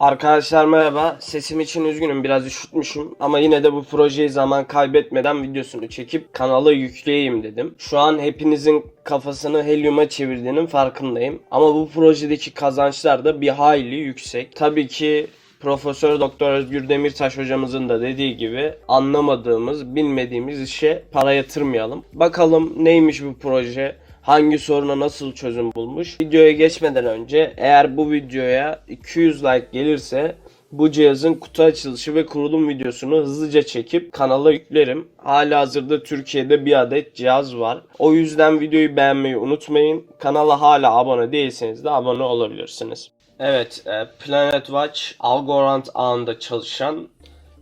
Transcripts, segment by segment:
Arkadaşlar merhaba. Sesim için üzgünüm biraz üşütmüşüm ama yine de bu projeyi zaman kaybetmeden videosunu çekip kanala yükleyeyim dedim. Şu an hepinizin kafasını helyuma çevirdiğinin farkındayım. Ama bu projedeki kazançlar da bir hayli yüksek. Tabii ki Profesör Doktor Özgür Demirtaş hocamızın da dediği gibi anlamadığımız, bilmediğimiz işe para yatırmayalım. Bakalım neymiş bu proje? Hangi soruna nasıl çözüm bulmuş. Videoya geçmeden önce eğer bu videoya 200 like gelirse bu cihazın kutu açılışı ve kurulum videosunu hızlıca çekip kanala yüklerim. Hala hazırda Türkiye'de bir adet cihaz var. O yüzden videoyu beğenmeyi unutmayın. Kanala hala abone değilseniz de abone olabilirsiniz. Evet, e, Planet Watch Algorand ağında çalışan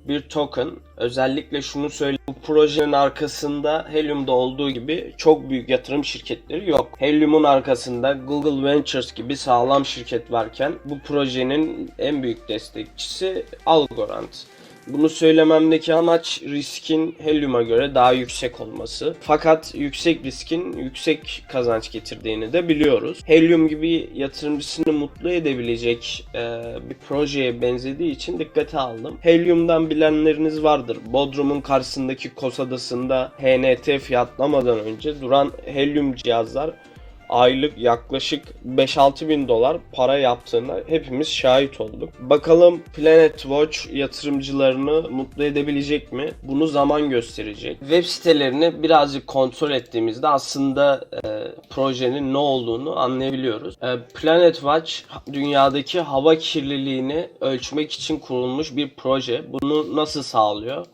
bir token. Özellikle şunu söyleyeyim. Bu projenin arkasında Helium'da olduğu gibi çok büyük yatırım şirketleri yok. Helium'un arkasında Google Ventures gibi sağlam şirket varken bu projenin en büyük destekçisi Algorand. Bunu söylememdeki amaç riskin Helium'a göre daha yüksek olması. Fakat yüksek riskin yüksek kazanç getirdiğini de biliyoruz. Helium gibi yatırımcısını mutlu edebilecek e, bir projeye benzediği için dikkate aldım. Helium'dan bilenleriniz vardır. Bodrum'un karşısındaki Kos Adası'nda HNT fiyatlamadan önce duran Helium cihazlar aylık yaklaşık 5-6 bin dolar para yaptığına hepimiz şahit olduk. Bakalım Planet Watch yatırımcılarını mutlu edebilecek mi? Bunu zaman gösterecek. Web sitelerini birazcık kontrol ettiğimizde aslında e, projenin ne olduğunu anlayabiliyoruz. E, Planet Watch dünyadaki hava kirliliğini ölçmek için kurulmuş bir proje. Bunu nasıl sağlıyor?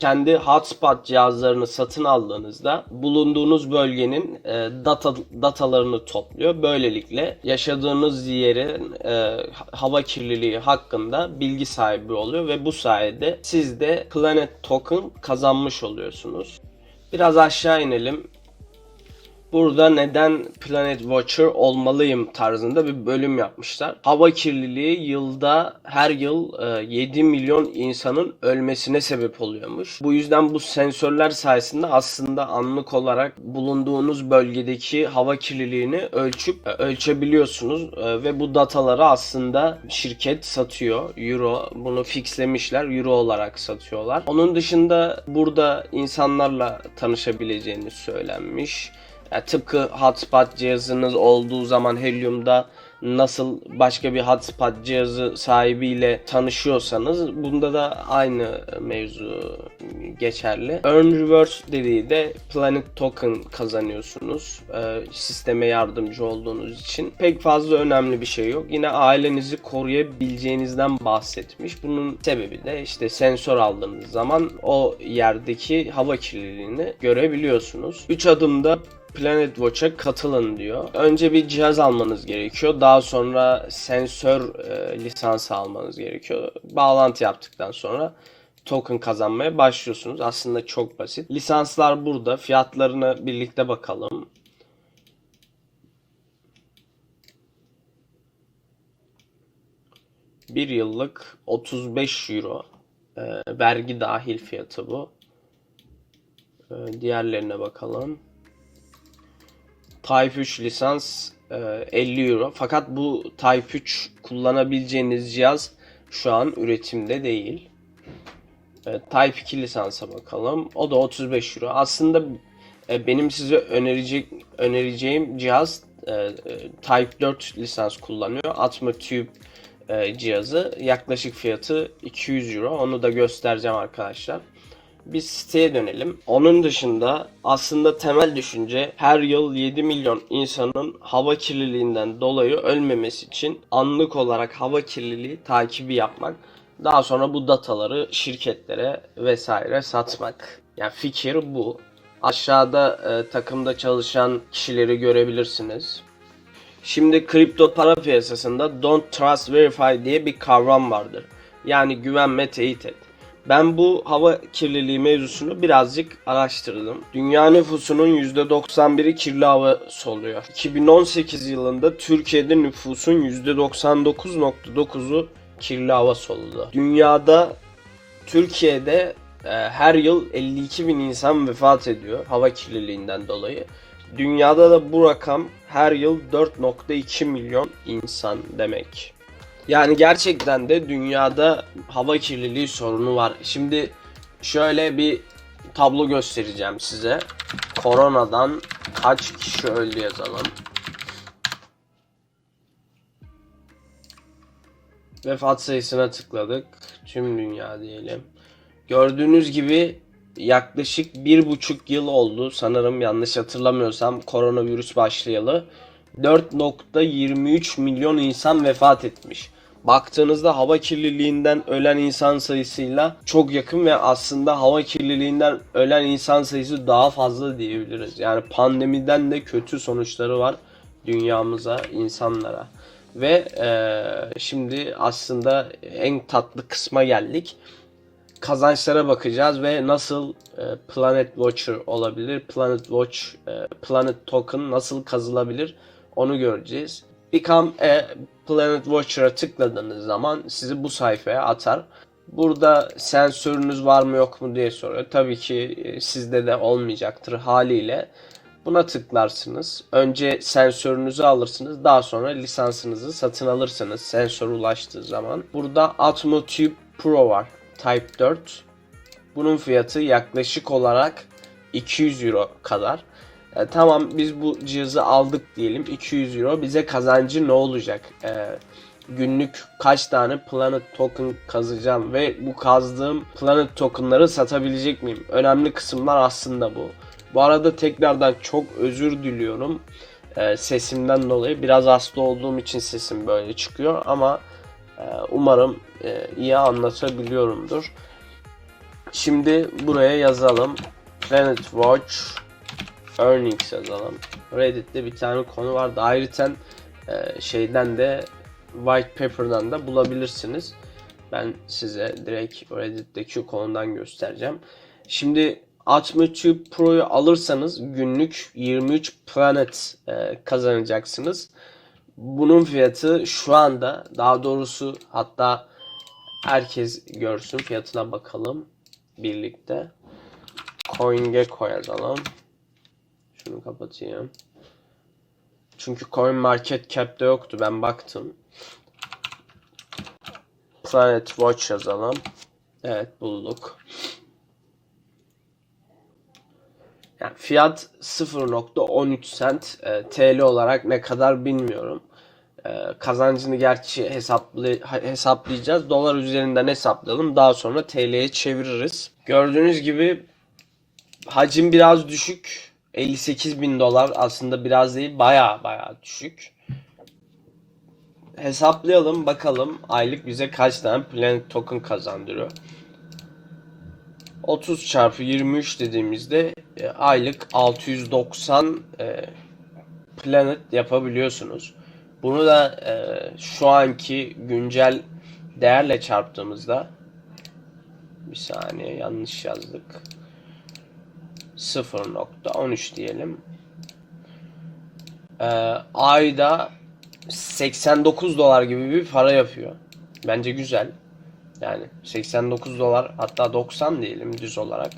Kendi hotspot cihazlarını satın aldığınızda bulunduğunuz bölgenin e, data datalarını topluyor. Böylelikle yaşadığınız yerin e, hava kirliliği hakkında bilgi sahibi oluyor ve bu sayede siz de Planet Token kazanmış oluyorsunuz. Biraz aşağı inelim burada neden Planet Watcher olmalıyım tarzında bir bölüm yapmışlar. Hava kirliliği yılda her yıl 7 milyon insanın ölmesine sebep oluyormuş. Bu yüzden bu sensörler sayesinde aslında anlık olarak bulunduğunuz bölgedeki hava kirliliğini ölçüp e, ölçebiliyorsunuz E, ve bu dataları aslında şirket satıyor. Euro bunu fixlemişler. Euro olarak satıyorlar. Onun dışında burada insanlarla tanışabileceğiniz söylenmiş. Ya tıpkı hotspot cihazınız olduğu zaman Helium'da nasıl başka bir hotspot cihazı sahibiyle tanışıyorsanız bunda da aynı mevzu geçerli. Earn Reverse dediği de Planet Token kazanıyorsunuz. Ee, sisteme yardımcı olduğunuz için. Pek fazla önemli bir şey yok. Yine ailenizi koruyabileceğinizden bahsetmiş. Bunun sebebi de işte sensör aldığınız zaman o yerdeki hava kirliliğini görebiliyorsunuz. 3 adımda Planet Watch'a katılın diyor. Önce bir cihaz almanız gerekiyor. Daha sonra sensör e, lisansı almanız gerekiyor. Bağlantı yaptıktan sonra token kazanmaya başlıyorsunuz. Aslında çok basit. Lisanslar burada. Fiyatlarına birlikte bakalım. Bir yıllık 35 euro. E, vergi dahil fiyatı bu. E, diğerlerine bakalım. Type 3 lisans 50 e, euro. Fakat bu Type 3 kullanabileceğiniz cihaz şu an üretimde değil. E, Type 2 lisansa bakalım. O da 35 euro. Aslında e, benim size önerecek önereceğim cihaz Type 4 lisans kullanıyor. Atma Tube cihazı. Yaklaşık fiyatı 200 euro. Onu da göstereceğim arkadaşlar bir siteye dönelim. Onun dışında aslında temel düşünce her yıl 7 milyon insanın hava kirliliğinden dolayı ölmemesi için anlık olarak hava kirliliği takibi yapmak. Daha sonra bu dataları şirketlere vesaire satmak. Yani fikir bu. Aşağıda e, takımda çalışan kişileri görebilirsiniz. Şimdi kripto para piyasasında don't trust verify diye bir kavram vardır. Yani güvenme teyit et. Ben bu hava kirliliği mevzusunu birazcık araştırdım. Dünya nüfusunun %91'i kirli hava soluyor. 2018 yılında Türkiye'de nüfusun %99.9'u kirli hava soludu. Dünyada Türkiye'de e, her yıl 52 bin insan vefat ediyor hava kirliliğinden dolayı. Dünyada da bu rakam her yıl 4.2 milyon insan demek. Yani gerçekten de dünyada hava kirliliği sorunu var. Şimdi şöyle bir tablo göstereceğim size. Koronadan kaç kişi öldü yazalım. Vefat sayısına tıkladık. Tüm dünya diyelim. Gördüğünüz gibi yaklaşık bir buçuk yıl oldu sanırım yanlış hatırlamıyorsam koronavirüs başlayalı. 4.23 milyon insan vefat etmiş. Baktığınızda hava kirliliğinden ölen insan sayısıyla çok yakın ve aslında hava kirliliğinden ölen insan sayısı daha fazla diyebiliriz. Yani pandemiden de kötü sonuçları var dünyamıza, insanlara. Ve eee, şimdi aslında en tatlı kısma geldik kazançlara bakacağız ve nasıl e, Planet Watcher olabilir, Planet Watch, e, Planet Token nasıl kazılabilir onu göreceğiz. Become a Planet Watcher'a tıkladığınız zaman sizi bu sayfaya atar. Burada sensörünüz var mı yok mu diye soruyor. Tabii ki e, sizde de olmayacaktır haliyle. Buna tıklarsınız. Önce sensörünüzü alırsınız. Daha sonra lisansınızı satın alırsınız sensör ulaştığı zaman. Burada Atmo Tube Pro var. Type 4. Bunun fiyatı yaklaşık olarak 200 euro kadar. E, tamam biz bu cihazı aldık diyelim 200 euro. Bize kazancı ne olacak? E, günlük kaç tane Planet Token kazacağım ve bu kazdığım Planet Token'ları satabilecek miyim? Önemli kısımlar aslında bu. Bu arada tekrardan çok özür diliyorum e, sesimden dolayı. Biraz hasta olduğum için sesim böyle çıkıyor ama e, umarım e, iyi anlatabiliyorumdur. Şimdi buraya yazalım. Planet Watch Earnings yazalım. Reddit'te bir tane konu vardı. Ayrıca e, şeyden de White Paper'dan da bulabilirsiniz. Ben size direkt Reddit'teki konudan göstereceğim. Şimdi Atmotube Pro'yu alırsanız günlük 23 planet e, kazanacaksınız. Bunun fiyatı şu anda daha doğrusu hatta herkes görsün fiyatına bakalım birlikte. CoinGecko yazalım. Şunu kapatayım. Çünkü Coin Market Cap'te yoktu ben baktım. Planet Watch yazalım. Evet bulduk. Yani fiyat 0.13 cent e, TL olarak ne kadar bilmiyorum. E, kazancını gerçi hesaplı, hesaplayacağız. Dolar üzerinden hesaplayalım. Daha sonra TL'ye çeviririz. Gördüğünüz gibi hacim biraz düşük. 58 bin dolar aslında biraz değil baya baya düşük. Hesaplayalım bakalım aylık bize kaç tane Planet Token kazandırıyor. 30 çarpı 23 dediğimizde e, aylık 690 e, planet yapabiliyorsunuz. Bunu da e, şu anki güncel değerle çarptığımızda bir saniye yanlış yazdık. 0.13 diyelim. E, ayda 89 dolar gibi bir para yapıyor. Bence güzel. Yani 89 dolar hatta 90 diyelim düz olarak.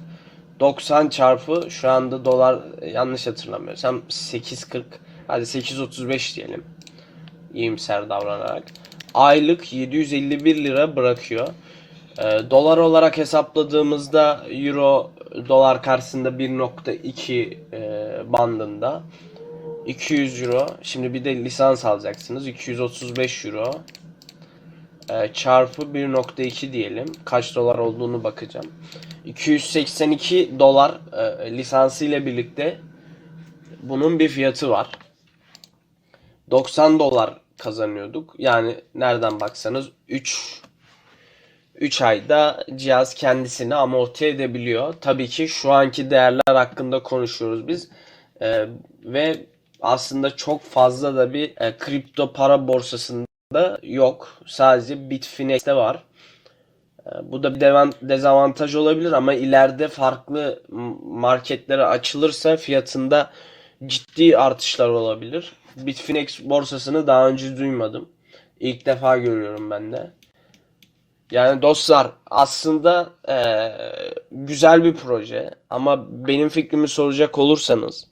90 çarpı şu anda dolar yanlış hatırlamıyorsam 8.40 hadi 8.35 diyelim. İyimser davranarak. Aylık 751 lira bırakıyor. Ee, dolar olarak hesapladığımızda euro dolar karşısında 1.2 e, bandında. 200 euro. Şimdi bir de lisans alacaksınız. 235 euro. E, çarpı 1.2 diyelim. Kaç dolar olduğunu bakacağım. 282 dolar e, lisansı ile birlikte bunun bir fiyatı var. 90 dolar kazanıyorduk. Yani nereden baksanız 3 3 ayda cihaz kendisini amorti edebiliyor. Tabii ki şu anki değerler hakkında konuşuyoruz biz. E, ve aslında çok fazla da bir e, kripto para borsasında yok. Sadece Bitfinex'te var. E, bu da bir dezavantaj olabilir ama ileride farklı marketlere açılırsa fiyatında ciddi artışlar olabilir. Bitfinex borsasını daha önce duymadım. İlk defa görüyorum ben de. Yani dostlar aslında eee, güzel bir proje ama benim fikrimi soracak olursanız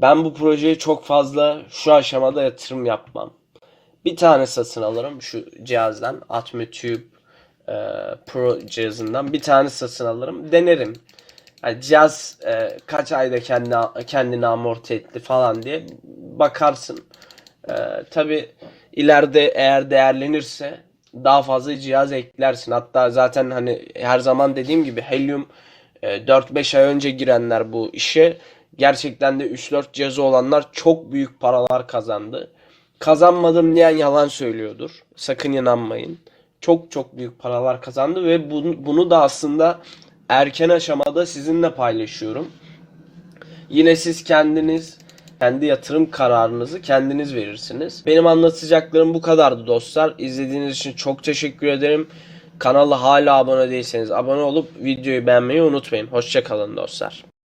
ben bu projeye çok fazla şu aşamada yatırım yapmam. Bir tane satın alırım şu cihazdan. Atme Tube e, Pro cihazından bir tane satın alırım. Denerim. Yani cihaz e, kaç ayda kendini, kendini amorti etti falan diye bakarsın. E, Tabi ileride eğer değerlenirse daha fazla cihaz eklersin. Hatta zaten hani her zaman dediğim gibi Helium e, 4-5 ay önce girenler bu işe gerçekten de 3-4 cihazı olanlar çok büyük paralar kazandı. Kazanmadım diyen yalan söylüyordur. Sakın inanmayın. Çok çok büyük paralar kazandı ve bunu, bunu da aslında erken aşamada sizinle paylaşıyorum. Yine siz kendiniz kendi yatırım kararınızı kendiniz verirsiniz. Benim anlatacaklarım bu kadardı dostlar. İzlediğiniz için çok teşekkür ederim. Kanala hala abone değilseniz abone olup videoyu beğenmeyi unutmayın. Hoşçakalın dostlar.